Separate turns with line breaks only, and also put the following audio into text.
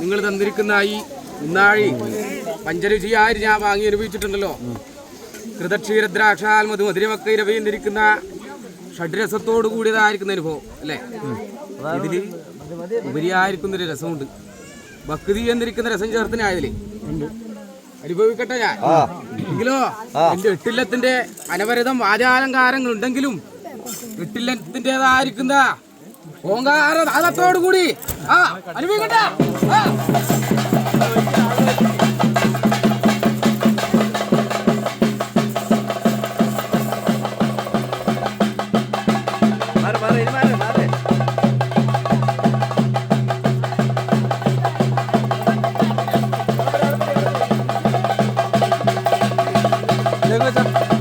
നിങ്ങൾ തന്നിരിക്കുന്ന ഈ ഉന്നാഴി ആര് ഞാൻ വാങ്ങി അനുഭവിച്ചിട്ടുണ്ടല്ലോ. കൃതക്ഷീരദ്രാക്ഷാൽ മധു മധുരമൊക്കെ ഇരവിന്നിരിക്കുന്ന ഷഡ്രസത്തോട് കൂടിയതായിരിക്കുന്ന അനുഭവം അല്ലേ? ഇതിൽ ഉപരിയായിരിക്കുന്ന ഒരു രസമുണ്ട്. ഭക്തി എന്നിരിക്കുന്ന രസം ചേർത്തിനായതിൽ. അനുഭവിക്കട്ടെ ഞാൻ. എങ്കിലോ എന്റെ എട്ടില്ലത്തിന്റെ അനവരതം വാചാലങ്കാരങ്ങൾ ഉണ്ടെങ്കിലും എട്ടില്ലത്തിന്റെതായിരിക്കുന്ന ഓങ്കാരനാദത്തോടു കൂടി ആ അനുഭവിക്കട്ടെ Thank you.